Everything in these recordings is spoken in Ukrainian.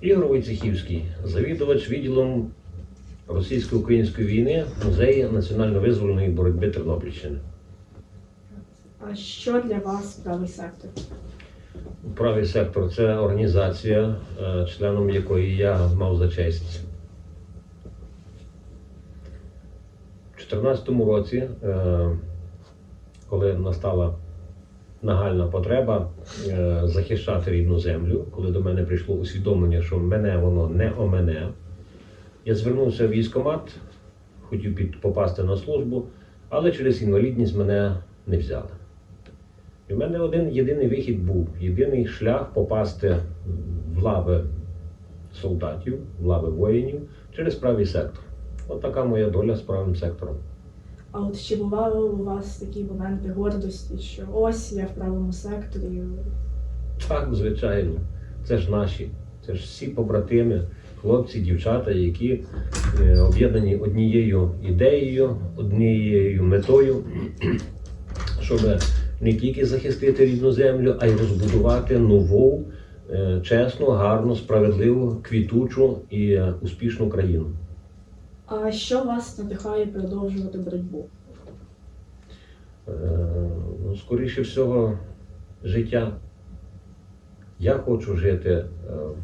Ігор Войцехівський, завідувач відділом російсько-української війни музеї національно-визвольної боротьби Тернопільщини. А що для вас правий сектор? Правий сектор це організація, е, членом якої я мав за честь. У 2014 році, е, коли настала нагальна потреба е, захищати рідну землю, коли до мене прийшло усвідомлення, що мене воно не о мене, я звернувся в військкомат, хотів попасти на службу, але через інвалідність мене не взяли. І в мене один єдиний вихід був, єдиний шлях попасти в лави солдатів, в лави воїнів через правий сектор. От така моя доля з правим сектором. А от чи бували у вас такі моменти гордості, що ось я в правому секторі? Так, звичайно, це ж наші, це ж всі побратими, хлопці, дівчата, які е, об'єднані однією ідеєю, однією метою, щоб не тільки захистити рідну землю, а й розбудувати нову, е, чесну, гарну, справедливу, квітучу і е, успішну країну. А що вас надихає продовжувати боротьбу? Е, ну, скоріше всього, життя. Я хочу жити е,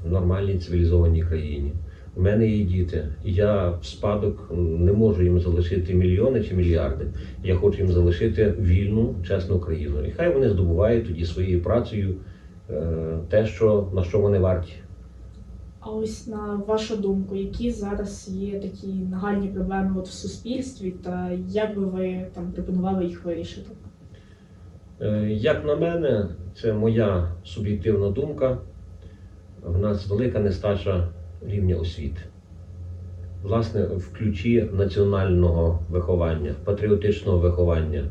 в нормальній цивілізованій країні. У мене є діти, я в спадок не можу їм залишити мільйони чи мільярди. Я хочу їм залишити вільну, чесну країну. І хай вони здобувають тоді своєю працею е, те, що, на що вони варті. А ось на вашу думку, які зараз є такі нагальні проблеми от в суспільстві, та як би ви там пропонували їх вирішити? Е, Як на мене, це моя суб'єктивна думка. В нас велика нестача рівня освіти. Власне, в ключі національного виховання, патріотичного виховання.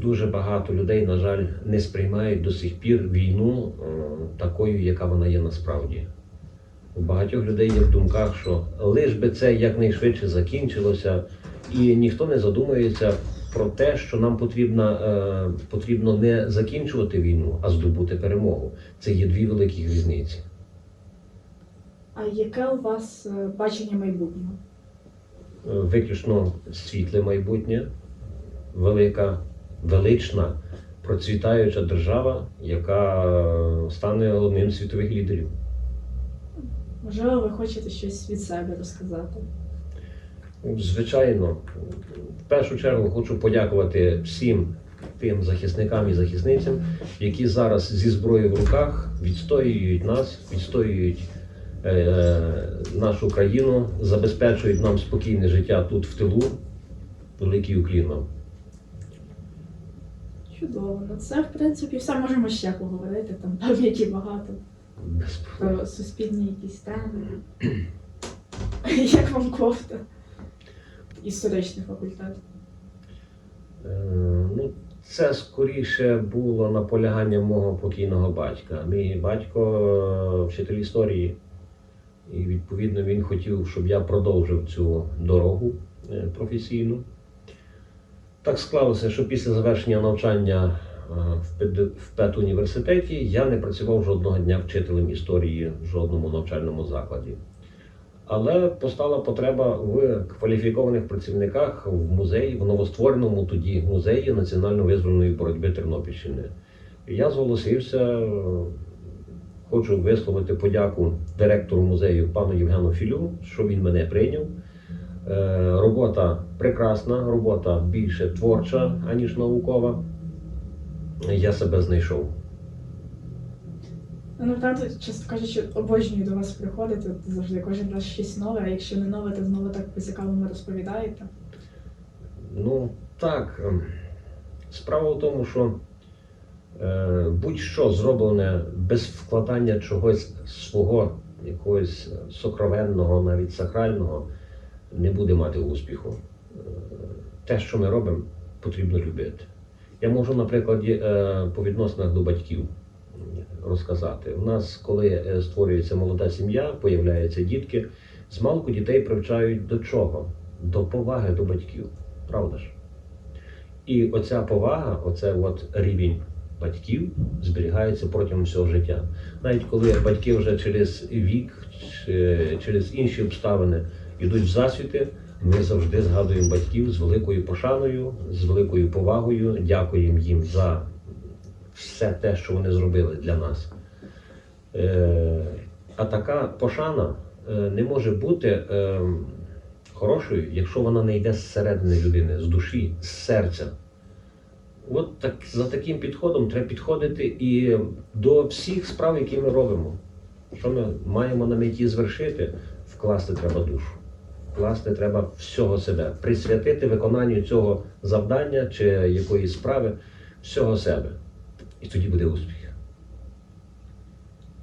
Дуже багато людей, на жаль, не сприймають до сих пір війну е, такою, яка вона є насправді. У багатьох людей є в думках, що лиш би це якнайшвидше закінчилося, і ніхто не задумується про те, що нам потрібно, е, потрібно не закінчувати війну, а здобути перемогу. Це є дві великі різниці. А яке у вас е, бачення майбутнього? Е, Виключно світле майбутнє, велика, велична, процвітаюча держава, яка е, стане одним з світових лідерів. Можливо, ви хочете щось від себе розказати? Звичайно, в першу чергу хочу подякувати всім тим захисникам і захисницям, які зараз зі зброєю в руках відстоюють нас, відстоюють е, нашу країну, забезпечують нам спокійне життя тут в тилу. Великий уклін вам. Чудово. Ну це в принципі все можемо ще поговорити, там пам'яті багато. Про суспільні якісь теми. Як вам кофта? Історичний факультет. Е, Ну, це скоріше було наполягання мого покійного батька. Мій батько е, вчитель історії, і відповідно він хотів, щоб я продовжив цю дорогу е, професійну. Так склалося, що після завершення навчання в пед- в педуніверситеті я не працював жодного дня вчителем історії в жодному навчальному закладі. Але постала потреба в кваліфікованих працівниках в музеї, в новоствореному тоді музеї національно-визвольної боротьби Тернопільщини. Я зголосився, е, хочу висловити подяку директору музею пану Євгену Філю, що він мене прийняв. Е, Робота прекрасна, робота більше творча, аніж наукова. Я себе знайшов. Ну, правда, чесно кажучи, обожнюю до вас приходити. От завжди кожен раз щось нове, а якщо не нове, то знову так по-цікавому розповідаєте. Ну, так. ем, Справа в тому, що е, будь-що зроблене без вкладання чогось свого, якогось сокровенного, навіть сакрального, не буде мати успіху. Е, те, що ми робимо, потрібно любити. Я можу, наприклад, е, по відносинах до батьків розказати. У нас, коли е, створюється молода сім'я, появляються дітки, змалку дітей привчають до чого? До поваги до батьків. Правда ж? І оця повага, оце от рівень батьків зберігається протягом всього життя. Навіть коли батьки вже через вік через інші обставини йдуть в засвіти, ми завжди згадуємо батьків з великою пошаною, з великою повагою, дякуємо їм за все те, що вони зробили для нас. Е, а така пошана е, не може бути е, хорошою, якщо вона не йде зсередини людини, з душі, з серця. От так, за таким підходом треба підходити і до всіх справ, які ми робимо. Що ми маємо на меті звершити, вкласти треба душу. Вкласти треба всього себе, присвятити виконанню цього завдання чи якоїсь справи, всього себе. І тоді буде успіх.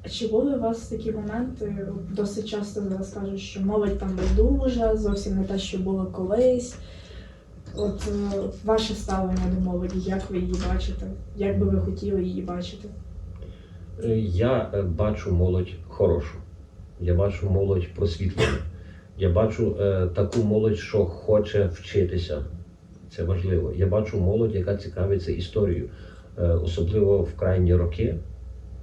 А Чи були у вас такі моменти? Досить часто зараз кажуть, що молодь там байдужа, зовсім не те, що було колись. От е, ваше ставлення до молоді, як ви її бачите? Як би ви хотіли її бачити? Е, Я е, бачу молодь хорошу. Я бачу молодь просвітлену. Я бачу е, таку молодь, що хоче вчитися. Це важливо. Я бачу молодь, яка цікавиться історією. Е, особливо в крайні роки,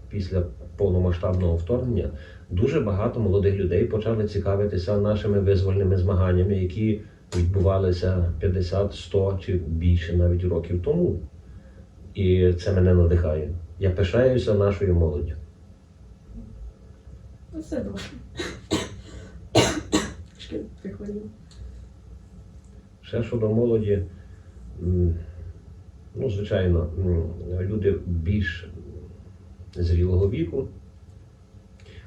після повномасштабного вторгнення, дуже багато молодих людей почали цікавитися нашими визвольними змаганнями, які відбувалися 50, 100 чи більше навіть років тому. І це мене надихає. Я пишаюся нашою молоддю. Ну, це добре. Прихворів. Ще щодо молоді, ну, звичайно, люди більш зрілого віку,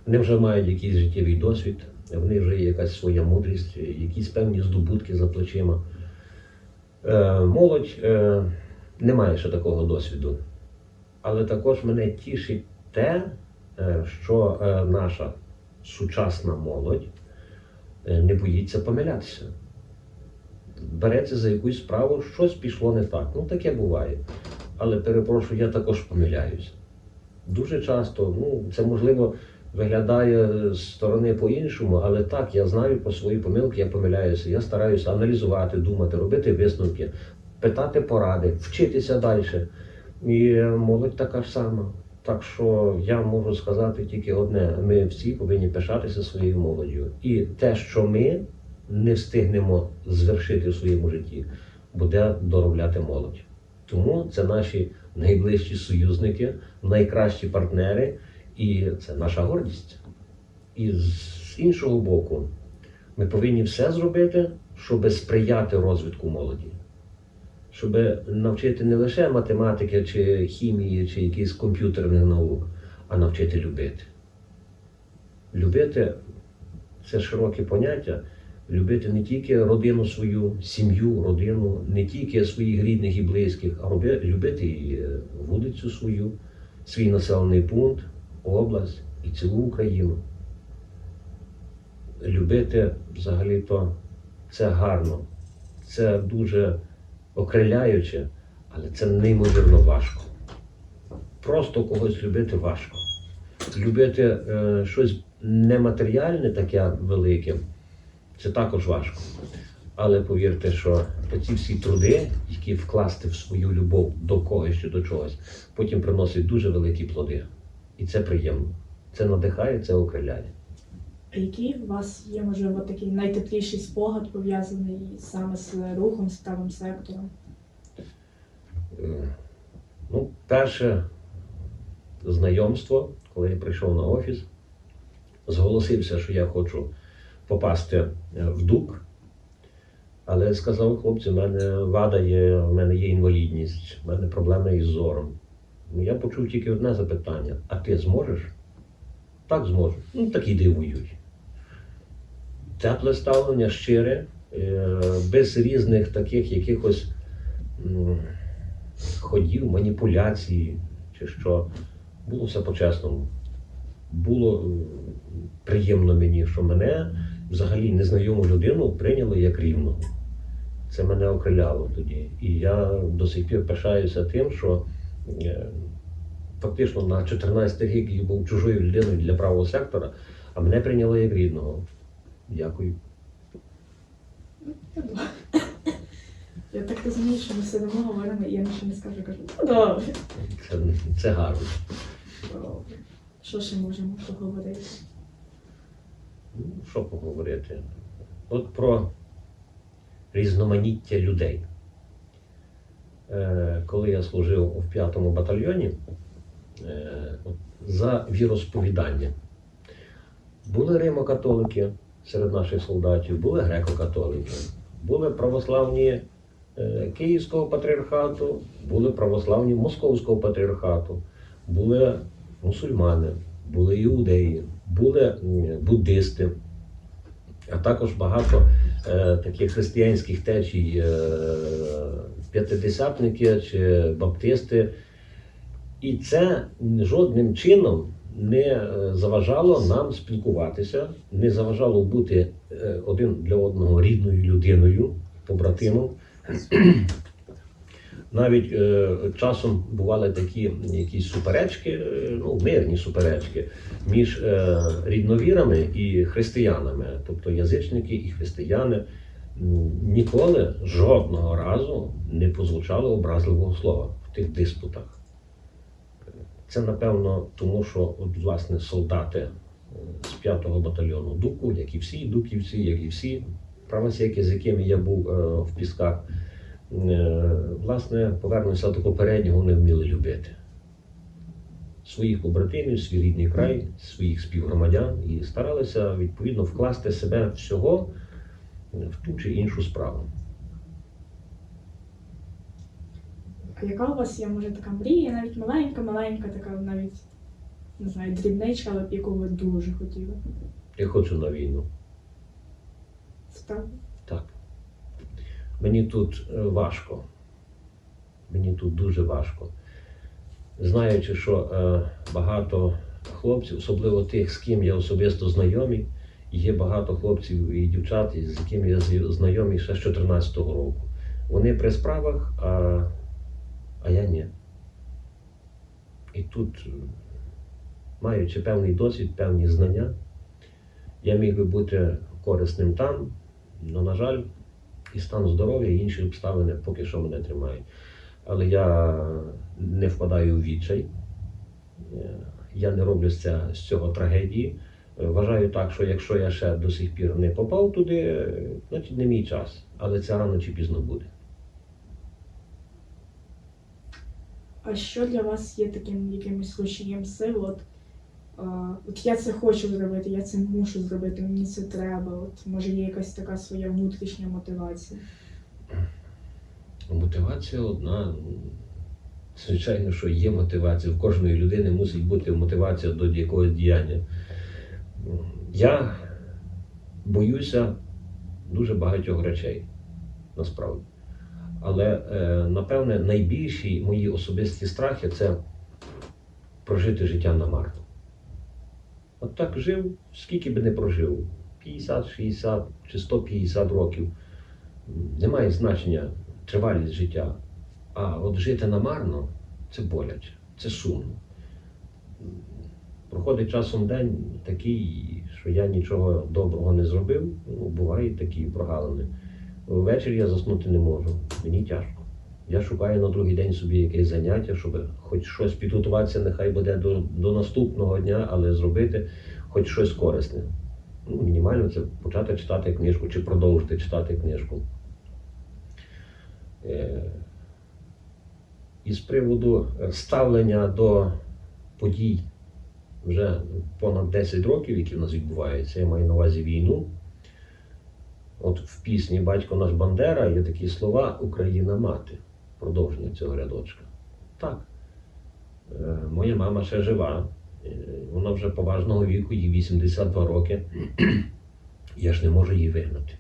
вони вже мають якийсь життєвий досвід, в них вже є якась своя мудрість, якісь певні здобутки за плечима. Е, молодь е, не має ще такого досвіду. Але також мене тішить те, е, що наша сучасна молодь не боїться помилятися береться за якусь справу, щось пішло не так. Ну таке буває. Але перепрошую, я також помиляюся. Дуже часто, ну це можливо виглядає з сторони по-іншому, але так, я знаю про свої помилки, я помиляюся. Я стараюся аналізувати, думати, робити висновки, питати поради, вчитися далі. І е, молодь така ж сама. Так що я можу сказати тільки одне: ми всі повинні пишатися своєю молоддю. І те, що ми не встигнемо звершити в своєму житті, буде доробляти молодь. Тому це наші найближчі союзники, найкращі партнери, і це наша гордість. І з іншого боку, ми повинні все зробити, щоб сприяти розвитку молоді, щоб навчити не лише математики чи хімії, чи якихось комп'ютерних наук, а навчити любити. Любити це широке поняття. Любити не тільки родину свою, сім'ю, родину, не тільки своїх рідних і близьких, а любити і е, вулицю свою, свій населений пункт, область і цілу Україну. Любити взагалі-то це гарно, це дуже окриляюче, але це неймовірно важко. Просто когось любити важко. Любити е, щось нематеріальне, таке велике, це також важко. Але повірте, що ці всі труди, які вкласти в свою любов до когось чи до чогось, потім приносять дуже великі плоди. І це приємно. Це надихає, це окриляє. Який у вас є, можливо, такий найтепліший спогад пов'язаний саме з рухом, з правим сектором? Ну, перше знайомство, коли я прийшов на офіс, зголосився, що я хочу попасти е, в ДУК. Але сказав хлопці, в мене вада є, в мене є інвалідність, в мене проблеми із зором. Ну, я почув тільки одне запитання: а ти зможеш? Так зможу. Ну, так іди воюй. Тепле ставлення, щире, е, без різних таких якихось ходів, маніпуляцій чи що. Було все по-чесному. Було е, приємно мені, що мене взагалі незнайому людину прийняли як рівного. Це мене окриляло тоді. І я до сих пір пишаюся тим, що е, фактично на 14 рік я був чужою людиною для правого сектора, а мене прийняли як рідного. Дякую. Я так розумію, що ми сидимо, говоримо, і я нічого не скажу, кажу, ну добре. Це, це гарно. Добре. Що ще можемо поговорити? Ну, Що поговорити? От про різноманіття людей. Е, коли я служив в п'ятому батальйоні е, за віросповідання, були римокатолики серед наших солдатів, були греко-католики, були православні е, Київського патріархату, були православні Московського патріархату, були мусульмани, були іудеї, були буддисти, а також багато е, таких християнських течій, е, п'ятидесятники чи баптисти. І це жодним чином не е, заважало нам спілкуватися, не заважало бути е, один для одного рідною людиною, побратимом. Навіть е, часом бували такі якісь суперечки, ну, мирні суперечки між рідновірами і християнами, тобто язичники і християни. Ніколи жодного разу не позвучало образливого слова в тих диспутах. Це напевно тому, що от, власне солдати е, з 5-го батальйону Дуку, як і всі дуківці, як і всі правосеки, з якими я був е, в пісках, е, власне, повернуся до попереднього, не вміли любити своїх побратимів, свій рідний край, своїх співгромадян і старалися відповідно вкласти себе всього в ту чи іншу справу. А яка у вас є, може, така мрія, навіть маленька-маленька, така навіть, не знаю, дрібничка, але яку ви дуже хотіли? Я хочу на війну. Справді? Так. Мені тут е, важко. Мені тут дуже важко. Знаючи, що е, багато хлопців, особливо тих, з ким я особисто знайомий, є багато хлопців і дівчат, з якими я знайомий ще з 2014 року. Вони при справах, а, а я ні. І тут, е, маючи певний досвід, певні знання, я міг би бути корисним там, але, на жаль, і стан здоров'я, і інші обставини поки що мене тримають. Але я не впадаю у відчай. Е, Я не роблю з, цього трагедії. Е, Вважаю так, що якщо я ще до сих пір не попав туди, значить не мій час. Але це рано чи пізно буде. А що для вас є таким якимось рушієм сил? От, а, от я це хочу зробити, я це мушу зробити, мені це треба. От може є якась така своя внутрішня мотивація. Мотивація одна. Звичайно, що є мотивація. В кожної людини мусить бути мотивація до якогось діяння. Я боюся дуже багатьох речей, насправді. Але, е, напевне, найбільші мої особисті страхи це прожити життя намарно. От так жив, скільки би не прожив, 50, 60 чи 150 років. Немає значення тривалість життя. А от жити намарно це боляче, це сумно. Проходить часом день такий, що я нічого доброго не зробив. Ну, бувають такі прогалини. Ввечері я заснути не можу, мені тяжко. Я шукаю на другий день собі якесь заняття, щоб хоч щось підготуватися, нехай буде до, до наступного дня, але зробити хоч щось корисне. Ну, мінімально це почати читати книжку чи продовжити читати книжку. Е, І з приводу ставлення до подій вже понад 10 років, які в нас відбуваються, я маю на увазі війну. От в пісні Батько наш Бандера є такі слова Україна мати, продовження цього рядочка. Так. Е, Моя мама ще жива, е, вона вже поважного віку, їй 82 роки. Я ж не можу її вигнати.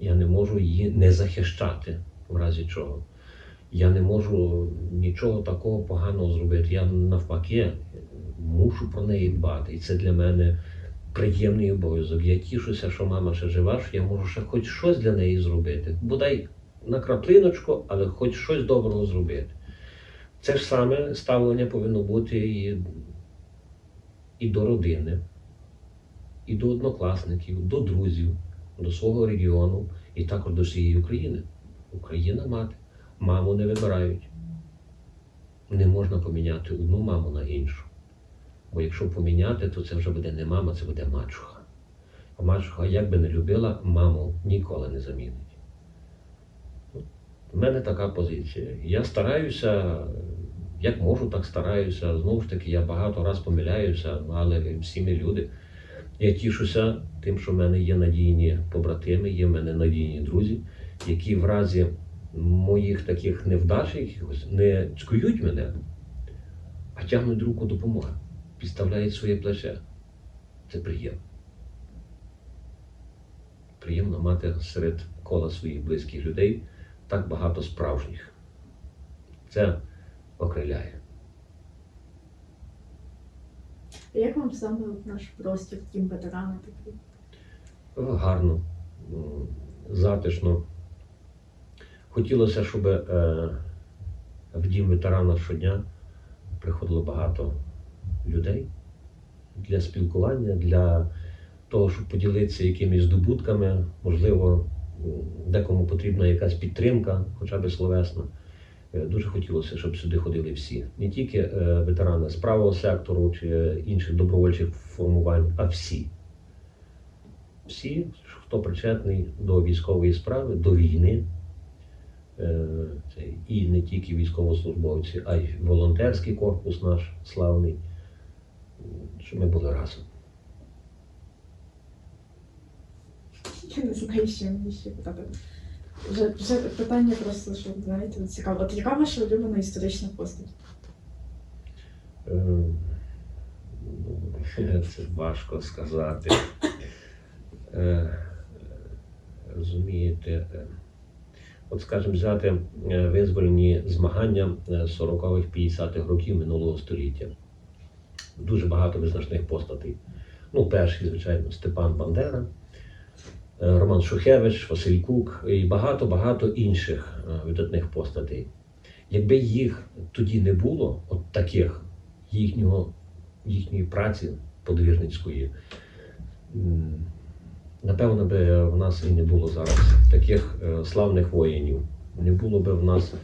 Я не можу її не захищати в разі чого. Я не можу нічого такого поганого зробити. Я навпаки мушу про неї дбати. І це для мене приємний обов'язок. Я тішуся, що мама ще жива, що я можу ще хоч щось для неї зробити. Бодай на краплиночку, але хоч щось доброго зробити. Це ж саме ставлення повинно бути і, і до родини, і до однокласників, до друзів, до свого регіону, і також до всієї України. Україна мати. Маму не вибирають. Не можна поміняти одну маму на іншу. Бо якщо поміняти, то це вже буде не мама, це буде мачуха. А мачуха, як би не любила, маму ніколи не замінить. У мене така позиція. Я стараюся, як можу, так стараюся. Знову ж таки, я багато раз помиляюся, але всі ми люди. Я тішуся тим, що в мене є надійні побратими, є в мене надійні друзі, які в разі моїх таких невдач якихось не цькують мене, а тягнуть руку допомоги, підставляють своє плече. Це приємно. Приємно мати серед кола своїх близьких людей так багато справжніх. Це окриляє. Як вам саме наш простір, дім ветерани такий? гарно, затишно. Хотілося, щоб е, в дім ветерана щодня приходило багато людей для спілкування, для того, щоб поділитися якимись здобутками. Можливо, декому потрібна якась підтримка, хоча б словесна. Е, Дуже хотілося, щоб сюди ходили всі. Не тільки е, ветерани з правого сектору чи інших добровольчих формувань, а всі всі, хто причетний до військової справи, до війни, Е, і не тільки військовослужбовці, а й волонтерський корпус наш славний, щоб ми були разом. Я не знаю, що мені ще питати. Вже, вже питання просто, що знаєте, цікаво. От яка ваша улюблена історична постать? Е, ну, Це важко сказати. Е, Розумієте, е, от скажімо, взяти е, визвольні змагання е, 40-х, 50-х років минулого століття. Дуже багато визначних постатей. Ну, перший, звичайно, Степан Бандера, е, Роман Шухевич, Василь Кук і багато-багато інших е, видатних постатей. Якби їх тоді не було, от таких їхнього, їхньої праці подвижницької, м, напевно би в нас і не було зараз таких е, славних воїнів. Не було би в нас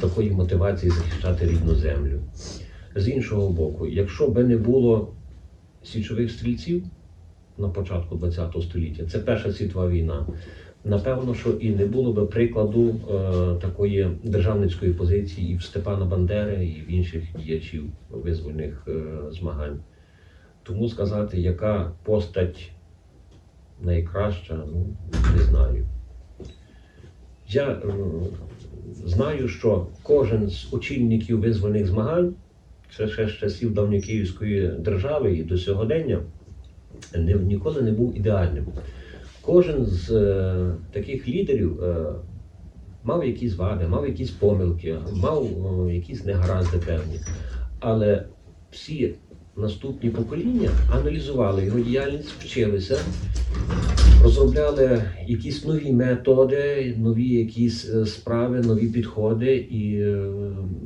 такої мотивації захищати рідну землю. З іншого боку, якщо би не було січових стрільців на початку ХХ століття, це Перша світова війна. Напевно, що і не було би прикладу е, такої державницької позиції і в Степана Бандери, і в інших діячів визвольних е, змагань. Тому сказати, яка постать найкраща, ну не знаю. Я е, знаю, що кожен з очільників визвольних змагань, це ще з часів давньокиївської держави і до сьогодення, не, ніколи не був ідеальним. Кожен з е, таких лідерів е, мав якісь вади, мав якісь помилки, мав е, якісь негаразди певні. Але всі наступні покоління аналізували його діяльність, вчилися, розробляли якісь нові методи, нові якісь е, справи, нові підходи, і е,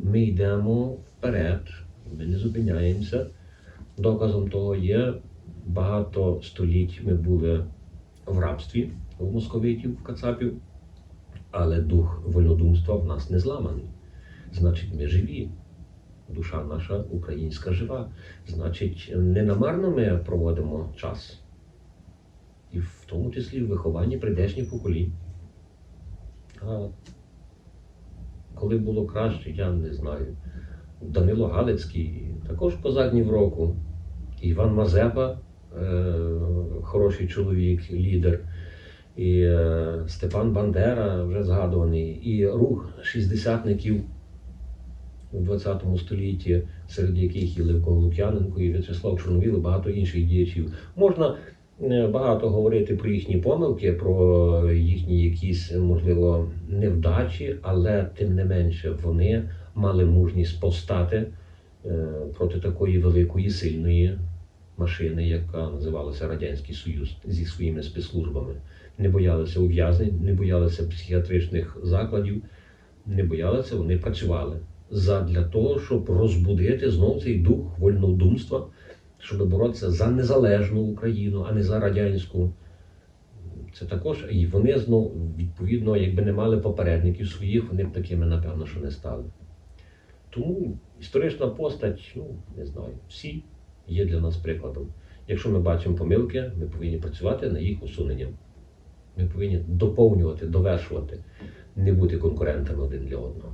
ми йдемо вперед, ми не зупиняємося. Доказом того є багато століть ми були в рабстві в московитів, в кацапів, але дух вольнодумства в нас не зламаний. Значить, ми живі. Душа наша українська жива. Значить, не намарно ми проводимо час. І в тому числі в вихованні прийдешніх поколінь. А коли було краще, я не знаю. Данило Галицький, також козак року. Іван Мазепа, е, хороший чоловік, лідер. І е, Степан Бандера, вже згадуваний, і рух шістдесятників у 20 столітті, серед яких і Левко Лук'яненко, і В'ячеслав Чорновіл, і багато інших діячів. Можна е, багато говорити про їхні помилки, про їхні якісь, можливо, невдачі, але тим не менше вони мали мужність повстати е, проти такої великої сильної машини, яка називалася Радянський Союз зі своїми спецслужбами. Не боялися ув'язнень, не боялися психіатричних закладів, не боялися, вони працювали задля того, щоб розбудити знов цей дух вольнодумства, щоб боротися за незалежну Україну, а не за радянську. Це також, і вони знову, відповідно, якби не мали попередників своїх, вони б такими, напевно, що не стали. Тому історична постать, ну, не знаю, всі є для нас прикладом. Якщо ми бачимо помилки, ми повинні працювати над їх усуненням. Ми повинні доповнювати, довершувати, не бути конкурентами один для одного.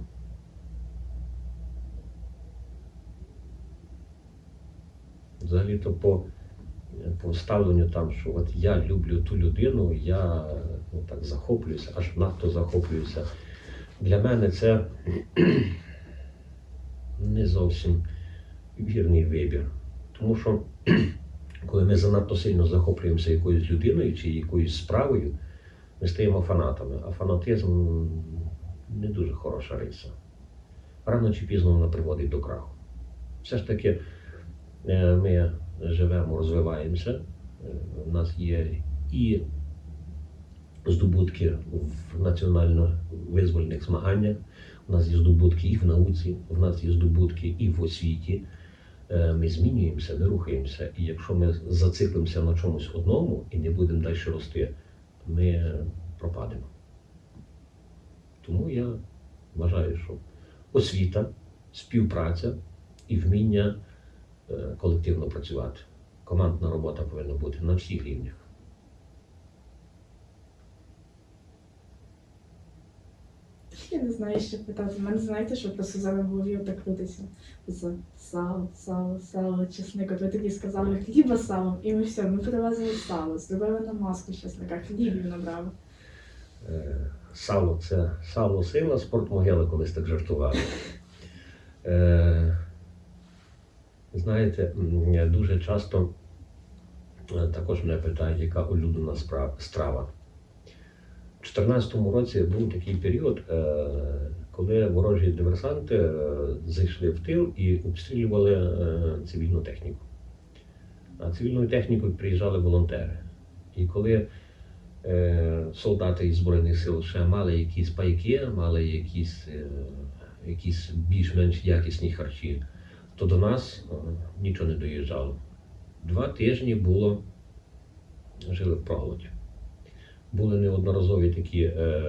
Взагалі-то по, по ставленню там, що от я люблю ту людину, я ну, так захоплююся, аж надто захоплююся. Для мене це не зовсім вірний вибір. Тому що коли ми занадто сильно захоплюємося якоюсь людиною чи якоюсь справою, ми стаємо фанатами. А фанатизм не дуже хороша риса. Рано чи пізно вона приводить до краху. Все ж таки, е, ми живемо, розвиваємося. Е, У нас є і здобутки в національно-визвольних змаганнях, у нас є здобутки і в науці, у нас є здобутки і в освіті. Е, Ми змінюємося, ми рухаємося. І якщо ми зациклимося на чомусь одному і не будемо далі рости, ми пропадемо. Тому я вважаю, що освіта, співпраця і вміння е, колективно працювати. Командна робота повинна бути на всіх рівнях. Я не знаю, що питати. У мене знаєте, що просто зараз в голові отак крутиться. Це сало, сало, сало, чесник. От ви тоді сказали хліба з салом, і ми все, ми привезли сало, зробили намазку з чесника, хлібів набрали. Е, Сало це сало сила, спорт могила, колись так жартували. Е, Знаєте, дуже часто е, також мене питають, яка улюблена страва. У 2014 році був такий період, е, коли ворожі диверсанти е, зайшли в тил і обстрілювали е, цивільну техніку. А цивільною технікою приїжджали волонтери. І коли солдати із Збройних сил ще мали якісь пайки, мали якісь, якісь більш-менш якісні харчі, то до нас нічого не доїжджало. Два тижні було, жили в проголоді. Були неодноразові такі, е,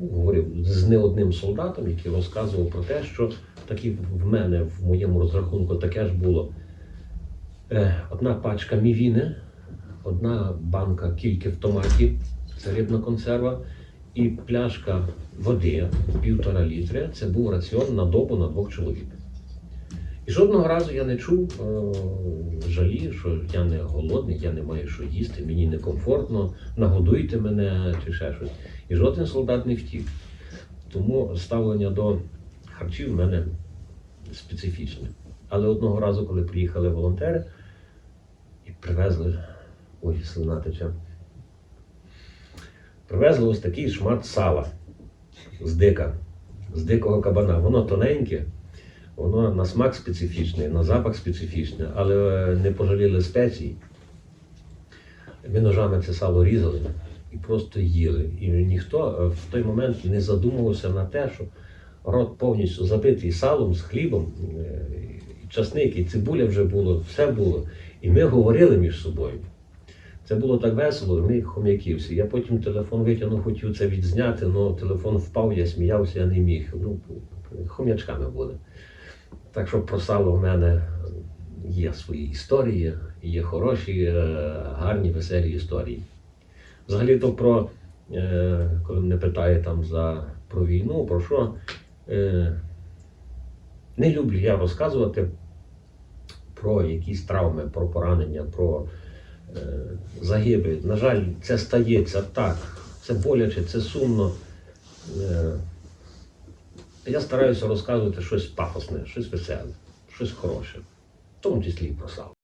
говорив з не одним солдатом, який розказував про те, що такі в мене в моєму розрахунку таке ж було. Е, одна пачка мівіни, одна банка кільки в томаті, це рибна консерва, і пляшка води півтора літри. Це був раціон на добу на двох чоловік. І жодного разу я не чув е, жалі, що я не голодний, я не маю що їсти, мені некомфортно, нагодуйте мене чи ще щось. І жоден солдат не втік. Тому ставлення до харчів в мене специфічне. Але одного разу, коли приїхали волонтери і привезли, ой, слина тече, привезли ось такий шмат сала з дика, з дикого кабана. Воно тоненьке, воно на смак специфічний, на запах специфічний, але не пожаліли спецій. Ми ножами це сало різали і просто їли. І ніхто е, в той момент не задумувався на те, що рот повністю забитий салом з хлібом, е, і часник, і цибуля вже було, все було. І ми говорили між собою. Це було так весело, ми хом'яки всі. Я потім телефон витягнув, хотів це відзняти, але телефон впав, я сміявся, я не міг. Ну, хом'ячками були. Так що про сало в мене є свої історії, є хороші, е, гарні, веселі історії. Взагалі-то про, е, коли мене питає там за, про війну, про що, е, не люблю я розказувати про якісь травми, про поранення, про загиби. На жаль, це стається так. Це боляче, це сумно. Я стараюся розказувати щось пафосне, щось веселе, щось хороше, в тому числі і про сало.